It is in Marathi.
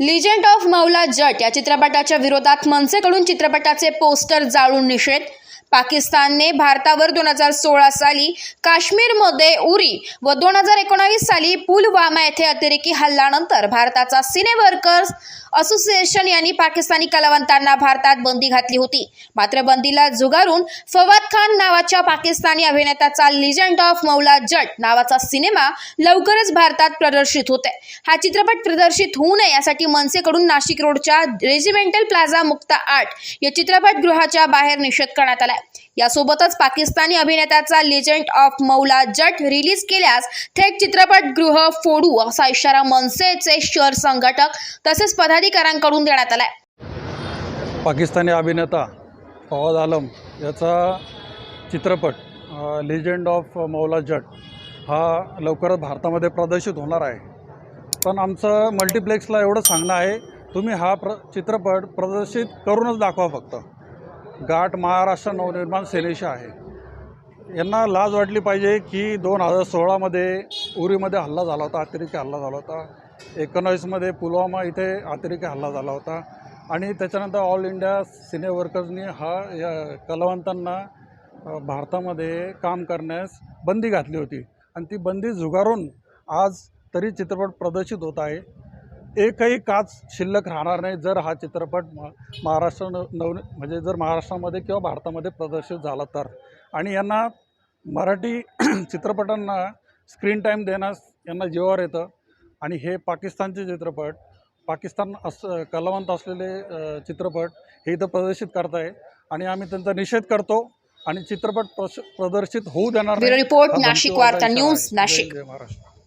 लिजंड ऑफ मौला जट या चित्रपटाच्या विरोधात मनसेकडून चित्रपटाचे पोस्टर जाळून निषेध पाकिस्तानने भारतावर दोन हजार सोळा साली काश्मीरमध्ये उरी व दोन हजार एकोणावीस साली पुलवामा येथे अतिरेकी हल्ल्यानंतर भारताचा सिने वर्कर्स असोसिएशन यांनी पाकिस्तानी कलावंतांना भारतात बंदी घातली होती. मात्र बंदीला झुगारून फवाद खान नावाच्या पाकिस्तानी अभिनेत्याचा लिजंड ऑफ मौला जट नावाचा सिनेमा लवकरच भारतात प्रदर्शित होते हा चित्रपट प्रदर्शित होऊ नये यासाठी मनसेकडून नाशिक रोडच्या रेजिमेंटल प्लाझा मुक्ता आर्ट या चित्रपटगृहाच्या बाहेर निषेध करण्यात आलाय. यासोबतच पाकिस्तानी अभिनेत्याचा legend of Maula Jatt release केल्यास थेट चित्रपटगृह फोडू असा इशारा मनसेचे शहर संघटक तसेच पदाधिकाऱ्यांकडून देण्यात आलाय. पाकिस्तानी अभिनेता फवाद आलम याचा चित्रपट लिजेंड ऑफ मौला जट हा लवकरच भारतामध्ये प्रदर्शित होणार आहे. पण आमचं मल्टिप्लेक्सला एवढं सांगणं आहे तुम्ही हा प्र चित्रपट प्रदर्शित करूनच दाखवा फक्त. गाठ महाराष्ट्र नवनिर्माण सेनेशी आहे. यांना लाज वाटली पाहिजे की दोन हजार सोळामध्ये उरीमध्ये हल्ला झाला होता अतिरेकी हल्ला झाला होता. एकोणावीसमध्ये पुलवामा इथे अतिरेकी हल्ला झाला होता. आणि त्याच्यानंतर ऑल इंडिया सिने वर्कर्सनी हा या कलावंतांना भारतामध्ये काम करण्यास बंदी घातली होती. आणि ती बंदी झुगारून आज तरी चित्रपट प्रदर्शित होत आहे. एकही काच शिल्लक राहणार नाही जर हा चित्रपट म महाराष्ट्र नव म्हणजे जर महाराष्ट्रामध्ये किंवा भारतामध्ये प्रदर्शित झाला तर. आणि यांना मराठी चित्रपटांना स्क्रीन टाईम देण्यास यांना जीवावर येतं. आणि हे पाकिस्तानचे चित्रपट पाकिस्तान अस कलावंत असलेले चित्रपट हे इथं प्रदर्शित करताय आणि आम्ही त्यांचा निषेध करतो आणि चित्रपट प्रश- प्रदर्शित होऊ देणार. रिपोर्ट नाशिक वार्ता न्यूज नाशिक. महाराष्ट्र.